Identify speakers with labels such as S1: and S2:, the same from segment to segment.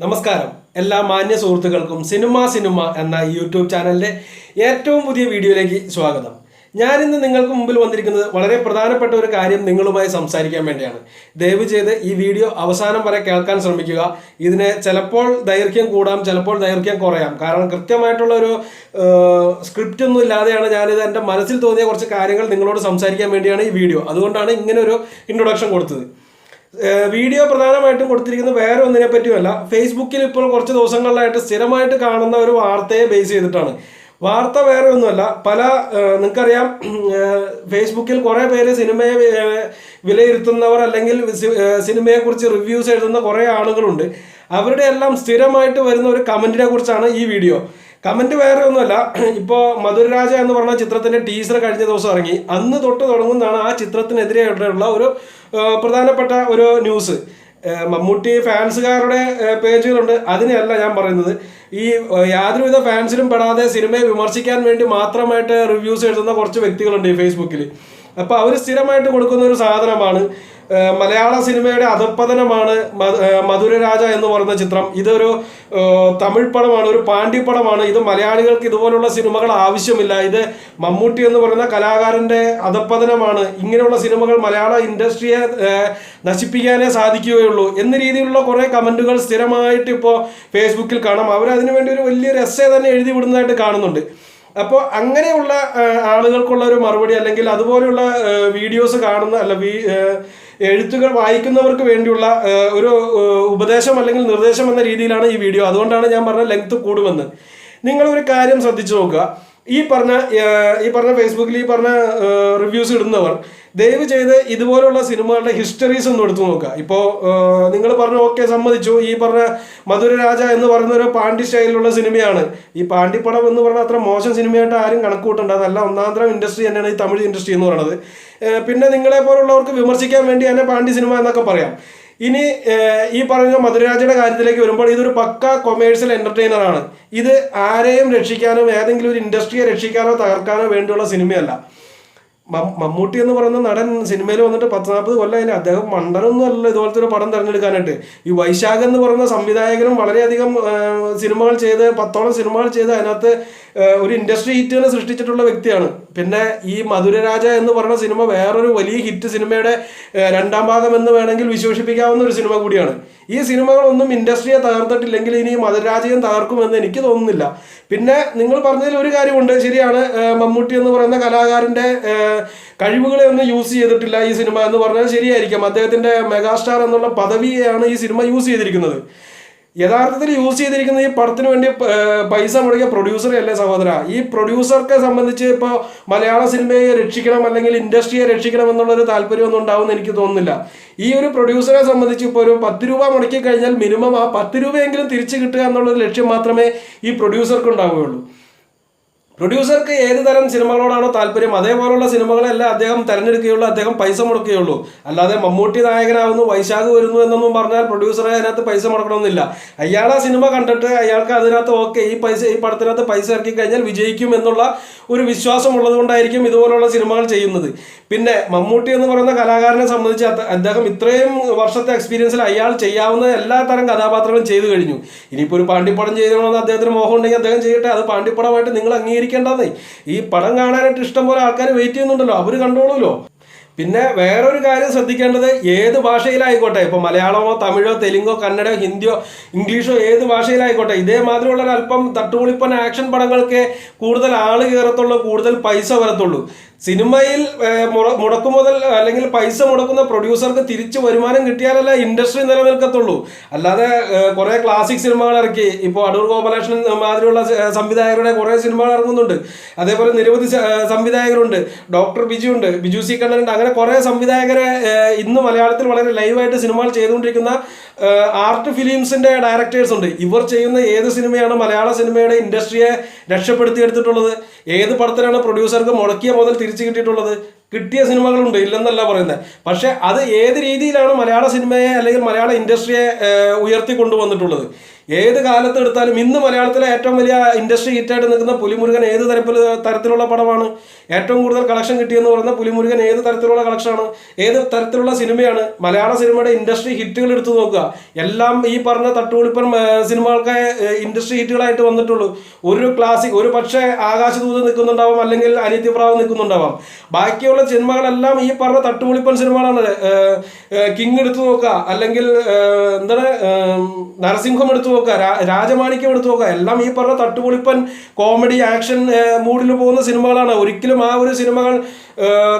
S1: നമസ്കാരം. എല്ലാ മാന്യ സുഹൃത്തുക്കൾക്കും സിനിമ സിനിമ എന്ന യൂട്യൂബ് ചാനലിന്റെ ഏറ്റവും പുതിയ വീഡിയോയിലേക്ക് സ്വാഗതം. ഞാനിന്ന് നിങ്ങൾക്ക് മുമ്പിൽ വന്നിരിക്കുന്നത് വളരെ പ്രധാനപ്പെട്ട ഒരു കാര്യം നിങ്ങളുമായി സംസാരിക്കാൻ വേണ്ടിയാണ്. ദയവ് ചെയ്ത് ഈ വീഡിയോ അവസാനം വരെ കേൾക്കാൻ ശ്രമിക്കുക. ഇതിനെ ചിലപ്പോൾ ദൈർഘ്യം കൂടാം ചിലപ്പോൾ ദൈർഘ്യം കുറയാം. കാരണം കൃത്യമായിട്ടുള്ള ഒരു സ്ക്രിപ്റ്റ് ഒന്നും ഇല്ലാതെയാണ് ഞാനിത് എന്റെ മനസ്സിൽ തോന്നിയ കുറച്ച് കാര്യങ്ങൾ നിങ്ങളോട് സംസാരിക്കാൻ വേണ്ടിയാണ് ഈ വീഡിയോ. അതുകൊണ്ടാണ് ഇങ്ങനെ ഒരു ഇൻട്രൊഡക്ഷൻ കൊടുത്തത്. വീഡിയോ പ്രധാനമായിട്ടും കൊടുത്തിരിക്കുന്നത് വേറെ ഒന്നിനെ പറ്റിയല്ല ഫേസ്ബുക്കിൽ ഇപ്പോൾ കുറച്ച് ദിവസങ്ങളിലായിട്ട് സ്ഥിരമായിട്ട് കാണുന്ന ഒരു വാർത്തയെ ബേസ് ചെയ്തിട്ടാണ്. വാർത്ത വേറെ ഒന്നുമല്ല. പല നിങ്ങൾക്കറിയാം ഫേസ്ബുക്കിൽ കുറേ പേര് സിനിമയെ വിലയിരുത്തുന്നവർ അല്ലെങ്കിൽ സിനിമയെക്കുറിച്ച് റിവ്യൂസ് എഴുതുന്ന കുറേ ആളുകളുണ്ട്. അവരുടെ എല്ലാം സ്ഥിരമായിട്ട് വരുന്ന ഒരു കമന്റിനെ കുറിച്ചാണ് ഈ വീഡിയോ കമന്റ് വേറെ ഒന്നുമല്ല. ഇപ്പോൾ മധുരരാജ എന്ന് പറഞ്ഞ ചിത്രത്തിന്റെ ടീസർ കഴിഞ്ഞ ദിവസം ഇറങ്ങി. അന്ന് തൊട്ട് തുടങ്ങുന്നതാണ് ആ ചിത്രത്തിനെതിരെയുള്ള ഒരു പ്രധാനപ്പെട്ട ഒരു ന്യൂസ് മമ്മൂട്ടി ഫാൻസുകാരുടെ പേജുകളുണ്ട്. അതിനെയല്ല ഞാൻ പറയുന്നത്. ഈ യാതൊരുവിധ ഫാൻസിലും പെടാതെ സിനിമയെ വിമർശിക്കാൻ വേണ്ടി മാത്രമായിട്ട് റിവ്യൂസ് എഴുതുന്ന കുറച്ച് വ്യക്തികളുണ്ട് ഈ ഫേസ്ബുക്കിൽ അപ്പോൾ അവർ സ്ഥിരമായിട്ട് കൊടുക്കുന്ന ഒരു സാധനമാണ് മലയാള സിനിമയുടെ അധപ്പതനമാണ് മധുരരാജ എന്ന് പറയുന്ന ചിത്രം. ഇതൊരു തമിഴ് പടമാണ് ഒരു പാണ്ഡ്യ പടമാണ്. ഇത് മലയാളികൾക്ക് ഇതുപോലുള്ള സിനിമകൾ ആവശ്യമില്ല. ഇത് മമ്മൂട്ടി എന്ന് പറയുന്ന കലാകാരന്റെ അധപ്പതനമാണ് ഇങ്ങനെയുള്ള സിനിമകൾ മലയാള ഇൻഡസ്ട്രിയെ നശിപ്പിക്കാനേ സാധിക്കുകയുള്ളൂ എന്ന രീതിയിലുള്ള കുറേ കമന്റുകൾ സ്ഥിരമായിട്ട് ഇപ്പോൾ ഫേസ്ബുക്കിൽ കാണാം. അവരതിനു വേണ്ടി ഒരു വലിയൊരു എസ്സേ തന്നെ എഴുതി വിടുന്നതായിട്ട് കാണുന്നുണ്ട്. അപ്പോൾ അങ്ങനെയുള്ള ആളുകൾക്കുള്ള ഒരു മറുപടി അല്ലെങ്കിൽ അതുപോലെയുള്ള വീഡിയോസ് കാണുന്ന അല്ല എഴുത്തുകൾ വായിക്കുന്നവർക്ക് വേണ്ടിയുള്ള ഒരു ഉപദേശം അല്ലെങ്കിൽ നിർദ്ദേശം എന്ന രീതിയിലാണ് ഈ വീഡിയോ. അതുകൊണ്ടാണ് ഞാൻ പറഞ്ഞ ലെങ്ത് കൂടുമെന്ന്. നിങ്ങളൊരു കാര്യം ശ്രദ്ധിച്ചു നോക്കുക. ഈ പറഞ്ഞ ഈ പറഞ്ഞ ഫേസ്ബുക്കിൽ ഈ പറഞ്ഞ റിവ്യൂസ് ഇടുന്നവർ ദയവ് ചെയ്ത് ഇതുപോലുള്ള സിനിമകളുടെ ഹിസ്റ്ററീസ് ഒന്ന് എടുത്തു നോക്കുക. ഇപ്പോൾ നിങ്ങൾ പറഞ്ഞു ഓക്കെ സമ്മതിച്ചു. ഈ പറഞ്ഞ മധുരരാജ എന്ന് പറയുന്ന ഒരു പാണ്ഡി സ്റ്റൈലിലുള്ള സിനിമയാണ്. ഈ പാണ്ഡിപ്പടം എന്ന് പറഞ്ഞാൽ അത്ര മോശം സിനിമയായിട്ട് ആരും കണക്ക് കൂട്ടണ്ട. അതല്ല ഒന്നാന്തരം ഇൻഡസ്ട്രി തന്നെയാണ് ഈ തമിഴ് ഇൻഡസ്ട്രി എന്ന് പറയുന്നത്. പിന്നെ നിങ്ങളെ പോലുള്ളവർക്ക് വിമർശിക്കാൻ വേണ്ടി തന്നെ പാണ്ഡി സിനിമ എന്നൊക്കെ പറയാം. ഇനി ഈ പറഞ്ഞ മധുരരാജയുടെ കാര്യത്തിലേക്ക് വരുമ്പോൾ ഇതൊരു പക്ക കൊമേഴ്സ്യൽ എന്റർടൈനർ ആണ്. ഇത് ആരെയും രക്ഷിക്കാനോ ഏതെങ്കിലും ഒരു ഇൻഡസ്ട്രിയെ രക്ഷിക്കാനോ തകർക്കാനോ വേണ്ടിയുള്ള സിനിമയല്ല. മമ്മൂട്ടി എന്ന് പറയുന്ന നടൻ സിനിമയിൽ വന്നിട്ട് പത്ത് നാൽപ്പത് കൊല്ലം അദ്ദേഹം മണ്ടനൊന്നും അല്ല ഇതുപോലത്തെ ഒരു പടം തിരഞ്ഞെടുക്കാനായിട്ട്. ഈ വൈശാഖ് എന്ന് പറയുന്ന സംവിധായകനും വളരെയധികം സിനിമകൾ ചെയ്ത് പത്തോളം സിനിമകൾ ചെയ്ത് അതിനകത്ത് ഒരു ഇൻഡസ്ട്രി ഹിറ്റുകൾ സൃഷ്ടിച്ചിട്ടുള്ള വ്യക്തിയാണ്. പിന്നെ ഈ മധുരരാജ എന്ന് പറയുന്ന സിനിമ വേറൊരു വലിയ ഹിറ്റ് സിനിമയുടെ രണ്ടാം ഭാഗം എന്ന് വേണമെങ്കിൽ വിശേഷിപ്പിക്കാവുന്ന ഒരു സിനിമ കൂടിയാണ്. ഈ സിനിമകളൊന്നും ഇൻഡസ്ട്രിയെ തകർത്തിട്ടില്ലെങ്കിൽ ഇനി മധുരരാജയും തകർക്കുമെന്ന് എനിക്ക് തോന്നുന്നില്ല. പിന്നെ നിങ്ങൾ പറഞ്ഞതിൽ ഒരു കാര്യമുണ്ട്. ശരിയാണ് മമ്മൂട്ടി എന്ന് പറയുന്ന കലാകാരന്റെ ആ, കഴിവുകളെ ഒന്നും യൂസ് ചെയ്തിട്ടില്ല ഈ സിനിമ എന്ന് പറഞ്ഞാൽ ശരിയായിരിക്കാം. അദ്ദേഹത്തിന്റെ മെഗാസ്റ്റാർ എന്നുള്ള പദവിയാണ് ഈ സിനിമ യൂസ് ചെയ്തിരിക്കുന്നത്. യഥാർത്ഥത്തിൽ യൂസ് ചെയ്തിരിക്കുന്ന ഈ പടത്തിന് വേണ്ടി പൈസ മുടക്കിയ പ്രൊഡ്യൂസറെ അല്ലേ സഹോദര? ഈ പ്രൊഡ്യൂസർക്ക് സംബന്ധിച്ച് ഇപ്പോൾ മലയാള സിനിമയെ രക്ഷിക്കണം അല്ലെങ്കിൽ ഇൻഡസ്ട്രിയെ രക്ഷിക്കണം എന്നുള്ളൊരു താല്പര്യമൊന്നും ഉണ്ടാവുമെന്ന് എനിക്ക് തോന്നുന്നില്ല. ഈ ഒരു പ്രൊഡ്യൂസറെ സംബന്ധിച്ച് ഇപ്പോൾ ഒരു പത്ത് രൂപ മുടക്കി കഴിഞ്ഞാൽ മിനിമം ആ പത്ത് രൂപയെങ്കിലും തിരിച്ചു കിട്ടുക എന്നുള്ളൊരു ലക്ഷ്യം മാത്രമേ ഈ പ്രൊഡ്യൂസർക്ക് ഉണ്ടാവുകയുള്ളൂ. പ്രൊഡ്യൂസർക്ക് ഏത് തരം സിനിമകളോടാണോ താല്പര്യം അതേപോലുള്ള സിനിമകളെല്ലാം അദ്ദേഹം തിരഞ്ഞെടുക്കുകയുള്ളൂ അദ്ദേഹം പൈസ മുടക്കുകയുള്ളൂ. അല്ലാതെ മമ്മൂട്ടി നായകനാവുന്നു വൈശാഖ് വരുന്നു എന്നൊന്നും പറഞ്ഞാൽ പ്രൊഡ്യൂസറെ അതിനകത്ത് പൈസ മുടക്കണമെന്നില്ല. അയാൾ ആ സിനിമ കണ്ടിട്ട് അയാൾക്ക് അതിനകത്ത് ഓക്കെ ഈ പൈസ ഈ പടത്തിനകത്ത് പൈസ ഇറക്കി കഴിഞ്ഞാൽ വിജയിക്കും എന്നുള്ള ഒരു വിശ്വാസം ഉള്ളതുകൊണ്ടായിരിക്കും ഇതുപോലുള്ള സിനിമകൾ ചെയ്യുന്നത്. പിന്നെ മമ്മൂട്ടി എന്ന് പറയുന്ന കലാകാരനെ സംബന്ധിച്ച് അദ്ദേഹം ഇത്രയും വർഷത്തെ എക്സ്പീരിയൻസിൽ അയാൾ ചെയ്യാവുന്ന എല്ലാ തരം കഥാപാത്രങ്ങളും ചെയ്തു കഴിഞ്ഞു. ഇനിയിപ്പോൾ ഒരു പാണ്ഡിപ്പടം ചെയ്യണമെന്ന് അദ്ദേഹത്തിന് മോഹം ഉണ്ടെങ്കിൽ അദ്ദേഹം ചെയ്യട്ടെ അത് പാണ്ടിപ്പടമായിട്ട് നിങ്ങൾ അംഗീകരിക്കേണ്ടതേ. ഈ പടം കാണാനായിട്ട് ഇഷ്ടം പോലെ ആൾക്കാർ വെയിറ്റ് ചെയ്യുന്നുണ്ടല്ലോ. അവർ കണ്ടോളൂല്ലോ. പിന്നെ വേറൊരു കാര്യം ശ്രദ്ധിക്കേണ്ടത് ഏത് ഭാഷയിലായിക്കോട്ടെ? ഇപ്പോൾ മലയാളമോ തമിഴോ തെലുങ്കോ കന്നഡയോ ഹിന്ദിയോ ഇംഗ്ലീഷോ ഏത് ഭാഷയിലായിക്കോട്ടെ? ഇതേമാതിരിയുള്ള അല്പം തട്ടുപൊളിപ്പൻ ആക്ഷൻ പടങ്ങൾക്ക് കൂടുതൽ ആൾ കയറത്തുള്ളൂ കൂടുതൽ പൈസ വരത്തുള്ളൂ. സിനിമയിൽ മുടക്കു മുതൽ അല്ലെങ്കിൽ പൈസ മുടക്കുന്ന പ്രൊഡ്യൂസർക്ക് തിരിച്ച് വരുമാനം കിട്ടിയാലല്ലേ ഇൻഡസ്ട്രി നിലനിൽക്കത്തുള്ളൂ. അല്ലാതെ കുറേ ക്ലാസിക് സിനിമകൾ ഇറക്കി ഇപ്പോൾ അടൂർ ഗോപാലകൃഷ്ണൻ മാതിരിയുള്ള സംവിധായകരുടെ കുറേ സിനിമകൾ ഇറങ്ങുന്നുണ്ട്. അതേപോലെ നിരവധി സംവിധായകരുണ്ട്. ഡോക്ടർ ബിജു ഉണ്ട് ബിജു സി കണ്ണനുണ്ട് അങ്ങനെ കുറേ സംവിധായകരെ ഇന്ന് മലയാളത്തിൽ വളരെ ലൈവായിട്ട് സിനിമകൾ ചെയ്തുകൊണ്ടിരിക്കുന്ന ആർട്ട് ഫിലിംസിന്റെ ഡയറക്ടേഴ്സ് ഉണ്ട്. ഇവർ ചെയ്യുന്ന ഏത് സിനിമയാണ് മലയാള സിനിമയുടെ ഇൻഡസ്ട്രിയെ രക്ഷപ്പെടുത്തിയെടുത്തിട്ടുള്ളത്? ഏത് പടത്തിലാണ് പ്രൊഡ്യൂസർക്ക് മുടക്കിയ മുതൽ തിരിച്ചു കിട്ടിയിട്ടുള്ളത്? കിട്ടിയ സിനിമകളുണ്ട് ഇല്ലെന്നല്ല പറയുന്നത്. പക്ഷേ അത് ഏത് രീതിയിലാണ് മലയാള സിനിമയെ അല്ലെങ്കിൽ മലയാള ഇൻഡസ്ട്രിയെ ഉയർത്തി കൊണ്ടുവന്നിട്ടുള്ളത് ഏത് കാലത്ത് എടുത്താലും ഇന്ന് മലയാളത്തിലെ ഏറ്റവും വലിയ ഇൻഡസ്ട്രി ഹിറ്റായിട്ട് നിൽക്കുന്ന പുലിമുരുകൻ ഏത് തരത്തിൽ തരത്തിലുള്ള പടമാണ്? ഏറ്റവും കൂടുതൽ കളക്ഷൻ കിട്ടിയെന്ന് പറയുന്ന പുലിമുരുകൻ ഏത് തരത്തിലുള്ള കളക്ഷനാണ്? ഏത് തരത്തിലുള്ള സിനിമയാണ്? മലയാള സിനിമയുടെ ഇൻഡസ്ട്രി ഹിറ്റുകൾ എടുത്തു നോക്കുക. എല്ലാം ഈ പറഞ്ഞ തട്ടുപൊളിപ്പൻ ഏഹ്, സിനിമകൾക്ക് ഇൻഡസ്ട്രി ഹിറ്റുകളായിട്ട് വന്നിട്ടുള്ളൂ. ഒരു ക്ലാസിക് ഒരു പക്ഷേ ആകാശദൂത് നിൽക്കുന്നുണ്ടാവാം അല്ലെങ്കിൽ അനിത്യപ്രാവ് നിൽക്കുന്നുണ്ടാവാം. ബാക്കിയുള്ള സിനിമകളെല്ലാം ഈ പറഞ്ഞ തട്ടുപൊളിപ്പൻ സിനിമകളാണ്. കിങ് എടുത്തു നോക്കുക. അല്ലെങ്കിൽ എന്താണ് നരസിംഹം എടുത്തു നോക്കുക രാജമാണിക്യം എടുത്തു നോക്കുക എല്ലാം ഈ പറഞ്ഞ തട്ടുപൊളിപ്പൻ കോമഡി ആക്ഷൻ മൂഡിൽ പോകുന്ന സിനിമകളാണ്. ഒരിക്കലും ആ ഒരു സിനിമകൾ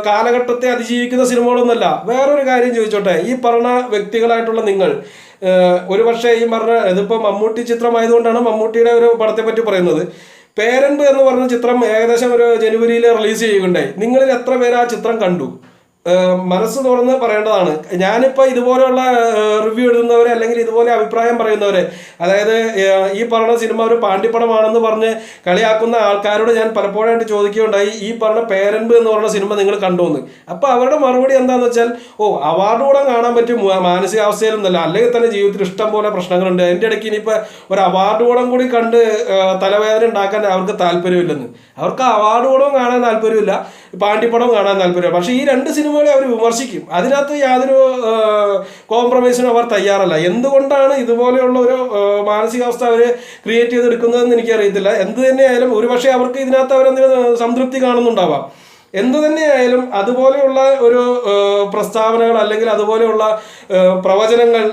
S1: കാലഘട്ടത്തെ അതിജീവിക്കുന്ന സിനിമകളൊന്നുമല്ല. വേറൊരു കാര്യം ചോദിച്ചോട്ടെ. ഈ പറഞ്ഞ വ്യക്തികളായിട്ടുള്ള നിങ്ങൾ ഒരു പക്ഷേ ഈ പറഞ്ഞ ഇതിപ്പോൾ മമ്മൂട്ടി ചിത്രമായതുകൊണ്ടാണ് മമ്മൂട്ടിയുടെ ഒരു പടത്തെ പറ്റി പറയുന്നത്. പേരൻപ് എന്ന് പറഞ്ഞ ചിത്രം ഏകദേശം ഒരു ജനുവരിയിൽ റിലീസ് ചെയ്യുകയുണ്ടായി. നിങ്ങളിൽ എത്ര പേര് ആ ചിത്രം കണ്ടു? മനസ്സ് തുറന്ന് പറയേണ്ടതാണ്. ഞാനിപ്പോൾ ഇതുപോലെയുള്ള റിവ്യൂ എഴുതുന്നവരെ അല്ലെങ്കിൽ ഇതുപോലെ അഭിപ്രായം പറയുന്നവരെ അതായത് ഈ പറഞ്ഞ സിനിമ ഒരു പാണ്ഡിപ്പടമാണെന്ന് പറഞ്ഞ് കളിയാക്കുന്ന ആൾക്കാരോട് ഞാൻ പലപ്പോഴായിട്ട് ചോദിക്കുകയുണ്ടായി ഈ പറഞ്ഞ പേരൻപ് എന്ന് പറഞ്ഞ സിനിമ നിങ്ങൾ കണ്ടുവന്ന്. അപ്പോൾ അവരുടെ മറുപടി എന്താണെന്ന് വെച്ചാൽ ഓ അവാർഡ് കൂടെ കാണാൻ പറ്റും മാനസികാവസ്ഥയിലൊന്നല്ല അല്ലെങ്കിൽ തന്നെ ജീവിതത്തിൽ ഇഷ്ടം പോലെ പ്രശ്നങ്ങളുണ്ട്. എന്റെ ഇടയ്ക്ക് ഇനിയിപ്പോൾ ഒരു അവാർഡ് കൂടം കൂടി കണ്ട് തലവേദന ഉണ്ടാക്കാൻ അവർക്ക് താല്പര്യമില്ലെന്ന്. അവർക്ക് അവാർഡ് കൂടവും കാണാൻ താല്പര്യമില്ല. പാണ്ടിപ്പടവും കാണാൻ താല്പര്യം പക്ഷേ ഈ രണ്ട് സിനിമകളെ അവർ വിമർശിക്കും. അതിനകത്ത് യാതൊരു കോംപ്രമൈസിനും അവർ തയ്യാറല്ല. എന്തുകൊണ്ടാണ് ഇതുപോലെയുള്ള ഒരു മാനസികാവസ്ഥ അവർ ക്രിയേറ്റ് ചെയ്തെടുക്കുന്നതെന്ന് എനിക്കറിയത്തില്ല. എന്ത് തന്നെയായാലും ഒരുപക്ഷെ അവർക്ക് ഇതിനകത്ത് അവരെന്തെങ്കിലും സംതൃപ്തി കാണുന്നുണ്ടാവാം. എന്തു തന്നെയായാലും അതുപോലെയുള്ള ഒരു പ്രസ്താവനകൾ അല്ലെങ്കിൽ അതുപോലെയുള്ള പ്രവചനങ്ങൾ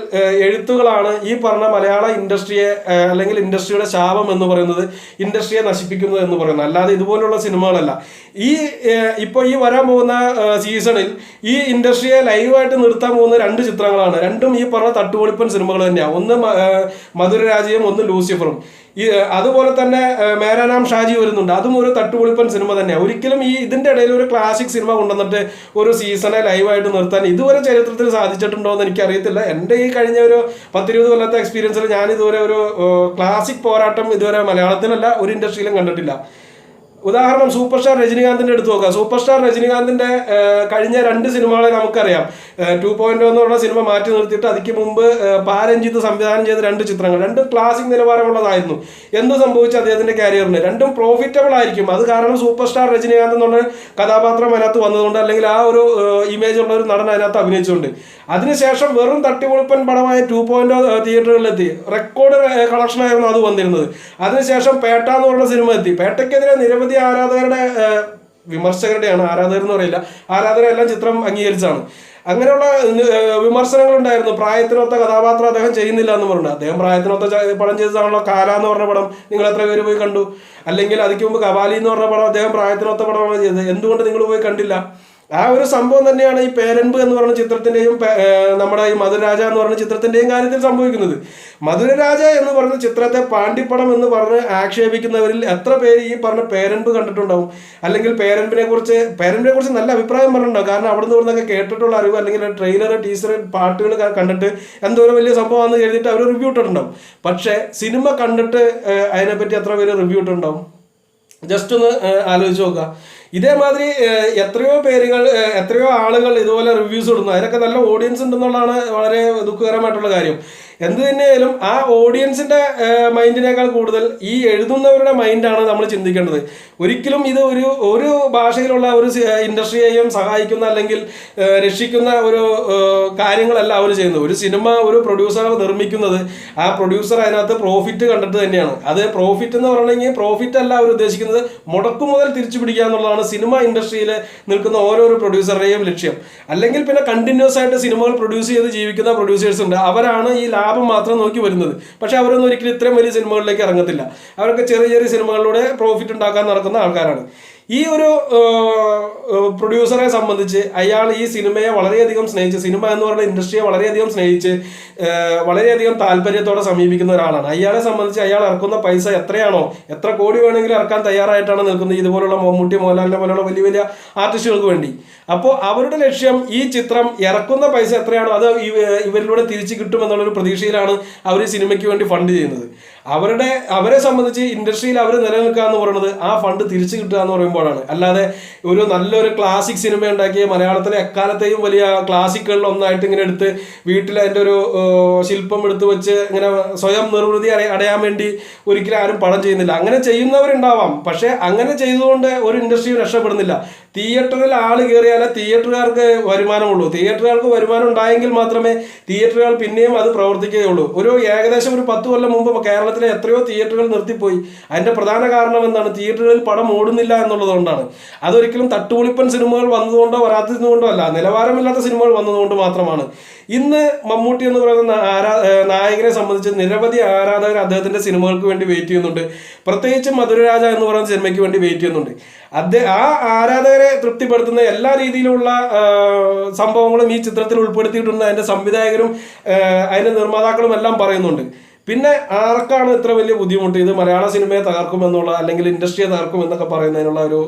S1: എഴുത്തുകളാണ് ഈ പറഞ്ഞ മലയാള ഇൻഡസ്ട്രിയെ അല്ലെങ്കിൽ ഇൻഡസ്ട്രിയുടെ ശാപം എന്ന് പറയുന്നത് ഇൻഡസ്ട്രിയെ നശിപ്പിക്കുന്നത് എന്ന് പറയുന്നത്. അല്ലാതെ ഇതുപോലുള്ള സിനിമകളല്ല. ഈ ഇപ്പോൾ ഈ വരാൻ പോകുന്ന സീസണിൽ ഈ ഇൻഡസ്ട്രിയെ ലൈവായിട്ട് നിർത്താൻ പോകുന്ന രണ്ട് ചിത്രങ്ങളാണ്. രണ്ടും ഈ പറഞ്ഞ തട്ടുപൊളിപ്പൻ സിനിമകൾ തന്നെയാണ് ഒന്ന് മധുരരാജയും ഒന്ന് ലൂസിഫറും. ഈ അതുപോലെ തന്നെ മേരാനാം ഷാജി വരുന്നുണ്ട്. അതും ഒരു തട്ടുപൊളിപ്പൻ സിനിമ തന്നെയാണ് ഒരിക്കലും ഈ ഇതിന്റെ ഇടയിൽ ഒരു ക്ലാസിക് സിനിമ കൊണ്ടുവന്നിട്ട് ഒരു സീസണെ ലൈവായിട്ട് നിർത്താൻ ഇതുവരെ ചരിത്രത്തിൽ സാധിച്ചിട്ടുണ്ടോ എന്ന് എനിക്കറിയത്തില്ല. എന്റെ ഈ കഴിഞ്ഞ ഒരു പത്തിരുപത് കൊല്ലത്തെ എക്സ്പീരിയൻസിൽ ഞാൻ ഇതുവരെ ഒരു ക്ലാസിക് പോരാട്ടം ഇതുവരെ മലയാളത്തിലല്ല ഒരു ഇൻഡസ്ട്രിയിലും കണ്ടിട്ടില്ല. ഉദാഹരണം സൂപ്പർ സ്റ്റാർ രജനീകാന്തിന്റെ എടുത്ത് നോക്കാം. സൂപ്പർ സ്റ്റാർ രജനീകാന്തിന്റെ കഴിഞ്ഞ രണ്ട് സിനിമകളെ നമുക്കറിയാം. ടു പോയിന്റ് എന്ന് പറഞ്ഞ സിനിമ മാറ്റി നിർത്തിയിട്ട് അതിക്ക് മുമ്പ് പാരഞ്ജിത്ത് സംവിധാനം ചെയ്ത രണ്ട് ചിത്രങ്ങൾ. രണ്ടും ക്ലാസിക് നിലവാരമുള്ളതായിരുന്നു. എന്ത് സംഭവിച്ചു അദ്ദേഹത്തിന്റെ കരിയറിന് രണ്ടും പ്രോഫിറ്റബിൾ ആയിരിക്കും. അത് കാരണം സൂപ്പർ സ്റ്റാർ രജനീകാന്ത് എന്നുള്ള കഥാപാത്രം അതിനകത്ത് വന്നതുകൊണ്ട് അല്ലെങ്കിൽ ആ ഒരു ഇമേജ് ഉള്ള ഒരു നടൻ അതിനകത്ത് അഭിനയിച്ചുകൊണ്ട് അതിനുശേഷം വെറും തട്ടിപൊളിപ്പൻ പടമായ ടു പോയിന്റ് തിയേറ്ററുകളിലെത്തി റെക്കോർഡ് കളക്ഷൻ ആയിരുന്നു അത് വന്നിരുന്നത്. അതിനുശേഷം പേട്ട എന്ന് പറഞ്ഞ സിനിമ എത്തി. പേട്ടയ്ക്കെതിരെ നിരവധി ആരാധകരുടെ വിമർശകരുടെയാണ് ആരാധകർ എന്ന് പറയില്ല. ആരാധകരെല്ലാം ചിത്രം അംഗീകരിച്ചാണ് അങ്ങനെയുള്ള വിമർശനങ്ങളുണ്ടായിരുന്നു. പ്രായത്തിനൊത്ത കഥാപാത്രം അദ്ദേഹം ചെയ്യുന്നില്ല എന്ന് പറഞ്ഞു അദ്ദേഹം പ്രായത്തിനൊത്ത പടം ചെയ്തതാണല്ലോ കാല എന്ന് പറഞ്ഞ പടം. നിങ്ങൾ എത്ര പേര് പോയി കണ്ടു? അല്ലെങ്കിൽ അതിക്ക് മുമ്പ് കവാലി എന്ന് പറഞ്ഞ പടം അദ്ദേഹം പ്രായത്തിനൊത്ത പടമാണ് ചെയ്തത്. എന്തുകൊണ്ട് നിങ്ങൾ പോയി കണ്ടില്ല? ആ ഒരു സംഭവം തന്നെയാണ് ഈ പേരൻപ് എന്ന് പറഞ്ഞ ചിത്രത്തിന്റെയും നമ്മുടെ ഈ മധുരരാജ എന്ന് പറഞ്ഞ ചിത്രത്തിന്റെയും കാര്യത്തിൽ സംഭവിക്കുന്നത്. മധുരരാജ എന്ന് പറഞ്ഞ ചിത്രത്തെ പാണ്ടിപ്പടം എന്ന് പറഞ്ഞ് ആക്ഷേപിക്കുന്നവരിൽ എത്ര പേര് ഈ പറഞ്ഞ പേരൻപ് കണ്ടിട്ടുണ്ടാവും? അല്ലെങ്കിൽ പേരൻപിനെ കുറിച്ച് പേരൻപിനെ കുറിച്ച് നല്ല അഭിപ്രായം പറഞ്ഞിട്ടുണ്ടാവും. കാരണം അവിടെ നിന്ന് ഇവിടുന്നൊക്കെ കേട്ടിട്ടുള്ള അറിവ് അല്ലെങ്കിൽ ട്രെയിലർ ടീസർ പാട്ടുകൾ കണ്ടിട്ട് എന്തോ വലിയ സംഭവമാണെന്ന് കരുതിയിട്ട് അവർ റിവ്യൂ ഇട്ടിട്ടുണ്ടാവും. പക്ഷേ സിനിമ കണ്ടിട്ട് അതിനെപ്പറ്റി എത്ര പേര് റിവ്യൂ ഇട്ടിട്ടുണ്ടാവും? ജസ്റ്റ് ഒന്ന് ആലോചിച്ച് നോക്കുക. ഇതേമാതിരി എത്രയോ പേരുകൾ എത്രയോ ആളുകൾ ഇതുപോലെ റിവ്യൂസ് ഇടുന്നു. അതിനൊക്കെ നല്ല ഓഡിയൻസ് ഉണ്ടെന്നുള്ളതാണ് വളരെ ദുഃഖകരമായിട്ടുള്ള കാര്യം. എന്ത് തന്നെയായാലും ആ ഓഡിയൻസിന്റെ മൈൻഡിനേക്കാൾ കൂടുതൽ ഈ എഴുതുന്നവരുടെ മൈൻഡാണ് നമ്മൾ ചിന്തിക്കേണ്ടത്. ഒരിക്കലും ഇത് ഒരു ഒരു ഭാഷയിലുള്ള ഒരു ഇൻഡസ്ട്രിയെയും സഹായിക്കുന്ന അല്ലെങ്കിൽ രക്ഷിക്കുന്ന ഒരു കാര്യങ്ങളല്ല അവർ ചെയ്യുന്നത്. ഒരു സിനിമ ഒരു പ്രൊഡ്യൂസർ നിർമ്മിക്കുന്നത്. ആ പ്രൊഡ്യൂസർ അതിനകത്ത് പ്രോഫിറ്റ് കണ്ടിട്ട് തന്നെയാണ്. അത് പ്രോഫിറ്റ് എന്ന് പറഞ്ഞെങ്കിൽ പ്രോഫിറ്റ് അല്ല അവർ ഉദ്ദേശിക്കുന്നത്. മുടക്കു മുതൽ തിരിച്ചു പിടിക്കുക എന്നുള്ളതാണ് സിനിമ ഇൻഡസ്ട്രിയിൽ നിൽക്കുന്ന ഓരോരോ പ്രൊഡ്യൂസറുടെയും ലക്ഷ്യം. അല്ലെങ്കിൽ പിന്നെ കണ്ടിന്യൂസ് ആയിട്ട് സിനിമകൾ പ്രൊഡ്യൂസ് ചെയ്ത് ജീവിക്കുന്ന പ്രൊഡ്യൂസേഴ്സ് ഉണ്ട്. അവരാണ് ഈ മാത്രം നോക്കി വരുന്നത്. പക്ഷെ അവരൊന്നും ഒരിക്കലും ഇത്രയും വലിയ സിനിമകളിലേക്ക് ഇറങ്ങത്തില്ല. അവരൊക്കെ ചെറിയ ചെറിയ സിനിമകളിലൂടെ പ്രോഫിറ്റ് ഉണ്ടാക്കാൻ നടക്കുന്ന ആൾക്കാരാണ്. ഈ ഒരു പ്രൊഡ്യൂസറെ സംബന്ധിച്ച് അയാൾ ഈ സിനിമയെ വളരെയധികം സ്നേഹിച്ച് സിനിമ എന്ന് പറയുന്ന ഇൻഡസ്ട്രിയെ വളരെയധികം സ്നേഹിച്ച് വളരെയധികം താല്പര്യത്തോടെ സമീപിക്കുന്ന ഒരാളാണ്. അയാളെ സംബന്ധിച്ച് അയാൾ ഇറക്കുന്ന പൈസ എത്രയാണോ എത്ര കോടി വേണമെങ്കിലും ഇറക്കാൻ തയ്യാറായിട്ടാണ് നിൽക്കുന്നത് ഇതുപോലുള്ള മമ്മൂട്ടി മോഹൻലാലിനെ പോലുള്ള വലിയ വലിയ ആർട്ടിസ്റ്റുകൾക്ക് വേണ്ടി. അപ്പോൾ അവരുടെ ലക്ഷ്യം ഈ ചിത്രം ഇറക്കുന്ന പൈസ എത്രയാണോ അത് ഇവ- ഇവരിലൂടെ തിരിച്ചു കിട്ടുമെന്നുള്ളൊരു പ്രതീക്ഷയിലാണ് അവർ സിനിമയ്ക്ക് വേണ്ടി ഫണ്ട് ചെയ്യുന്നത്. അവരുടെ അവരെ സംബന്ധിച്ച് ഇൻഡസ്ട്രിയിൽ അവർ നിലനിൽക്കുക എന്ന് പറയുന്നത് ആ ഫണ്ട് തിരിച്ചു കിട്ടുക എന്ന് പറയുമ്പോഴാണ്. അല്ലാതെ ഒരു നല്ലൊരു ക്ലാസിക് സിനിമ ഉണ്ടാക്കിയ മലയാളത്തിലെ എക്കാലത്തെയും വലിയ ക്ലാസിക്കുകളിൽ ഒന്നായിട്ട് ഇങ്ങനെ എടുത്ത് വീട്ടിൽ അതിന്റെ ഒരു ശില്പം എടുത്ത് വെച്ച് ഇങ്ങനെ സ്വയം നിർവൃതി അടയാൻ വേണ്ടി ഒരിക്കലും ആരും പണം ചെയ്യുന്നില്ല. അങ്ങനെ ചെയ്യുന്നവരുണ്ടാവാം. പക്ഷേ അങ്ങനെ ചെയ്തുകൊണ്ട് ഒരു ഇൻഡസ്ട്രിയും രക്ഷപ്പെടുന്നില്ല. തിയേറ്ററിൽ ആൾ കയറിയാലേ തിയേറ്ററുകാർക്ക് വരുമാനമുള്ളൂ. തിയേറ്ററുകാർക്ക് വരുമാനം ഉണ്ടായെങ്കിൽ മാത്രമേ തിയേറ്ററുകൾ പിന്നെയും അത് പ്രവർത്തിക്കുകയുള്ളൂ. ഒരു ഏകദേശം ഒരു പത്ത് കൊല്ലം മുമ്പ് കേരളത്തിലെ എത്രയോ തിയേറ്ററുകൾ നിർത്തിപ്പോയി. അതിന്റെ പ്രധാന കാരണം എന്താണ്? തിയേറ്ററുകളിൽ പടം ഓടുന്നില്ല എന്നുള്ളതുകൊണ്ടാണ്. അതൊരിക്കലും തട്ടുപൊളിപ്പൻ സിനിമകൾ വന്നതുകൊണ്ടോ വരാത്തതുകൊണ്ടോ അല്ല നിലവാരമില്ലാത്ത സിനിമകൾ വന്നതുകൊണ്ട് മാത്രമാണ്. ഇന്ന് മമ്മൂട്ടി എന്ന് പറയുന്ന ആരാ നായകനെ സംബന്ധിച്ച് നിരവധി ആരാധകർ അദ്ദേഹത്തിന്റെ സിനിമകൾക്ക് വേണ്ടി വെയിറ്റ് ചെയ്യുന്നുണ്ട്. പ്രത്യേകിച്ച് മധുരരാജ എന്ന് പറയുന്ന സിനിമയ്ക്ക് വേണ്ടി വെയിറ്റ് ചെയ്യുന്നുണ്ട്. അദ്ദേഹം ആ ആരാധകരെ തൃപ്തിപ്പെടുത്തുന്ന എല്ലാ രീതിയിലുള്ള സംഭവങ്ങളും ഈ ചിത്രത്തിൽ ഉൾപ്പെടുത്തിയിട്ടുണ്ട്. അതിന്റെ സംവിധായകരും അതിന്റെ നിർമ്മാതാക്കളും എല്ലാം പറയുന്നുണ്ട്. പിന്നെ ആർക്കാണ് ഇത്ര വലിയ ബുദ്ധിമുട്ട് ഇത് മലയാള സിനിമയെ തകർക്കുമെന്നുള്ള അല്ലെങ്കിൽ ഇൻഡസ്ട്രിയെ തകർക്കും എന്നൊക്കെ പറയുന്നതിനുള്ള ഒരു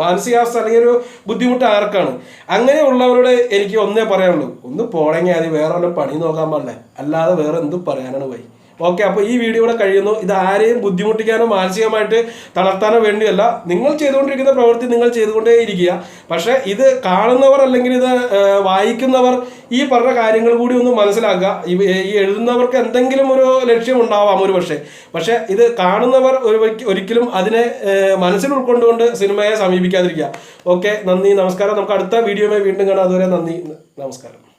S1: മാനസികാവസ്ഥ അല്ലെങ്കിൽ ഒരു ബുദ്ധിമുട്ട് ആർക്കാണ്? അങ്ങനെയുള്ളവരോട് എനിക്ക് ഒന്നേ പറയാനുള്ളൂ. ഒന്ന് പോണെങ്കിൽ അത് വേറെ പണി നോക്കാൻ പാടില്ലേ. അല്ലാതെ വേറെ എന്തും പറയാനാണ് പോയി ഓക്കെ അപ്പോൾ ഈ വീഡിയോ ഇവിടെ കഴിയുന്നു. ഇത് ആരെയും ബുദ്ധിമുട്ടിക്കാനോ മാനസികമായിട്ട് തളർത്താനോ വേണ്ടിയല്ല. നിങ്ങൾ ചെയ്തുകൊണ്ടിരിക്കുന്ന പ്രവൃത്തി നിങ്ങൾ ചെയ്തുകൊണ്ടേ ഇരിക്കുക പക്ഷേ ഇത് കാണുന്നവർ അല്ലെങ്കിൽ ഇത് വായിക്കുന്നവർ ഈ പറഞ്ഞ കാര്യങ്ങൾ കൂടി ഒന്ന് മനസ്സിലാക്കുക. ഈ- എഴുതുന്നവർക്ക് എന്തെങ്കിലും ഒരു ലക്ഷ്യം ഉണ്ടാവാം ഒരു പക്ഷേ. പക്ഷേ ഇത് കാണുന്നവർ ഒരു ഒരിക്കലും അതിനെ മനസ്സിൽ ഉൾക്കൊണ്ടുകൊണ്ട് സിനിമയെ സമീപിക്കാതിരിക്കുക. ഓക്കെ നന്ദി നമസ്കാരം. നമുക്ക് അടുത്ത വീഡിയോയുമായി വീണ്ടും കാണാം. അതുവരെ നന്ദി നമസ്കാരം.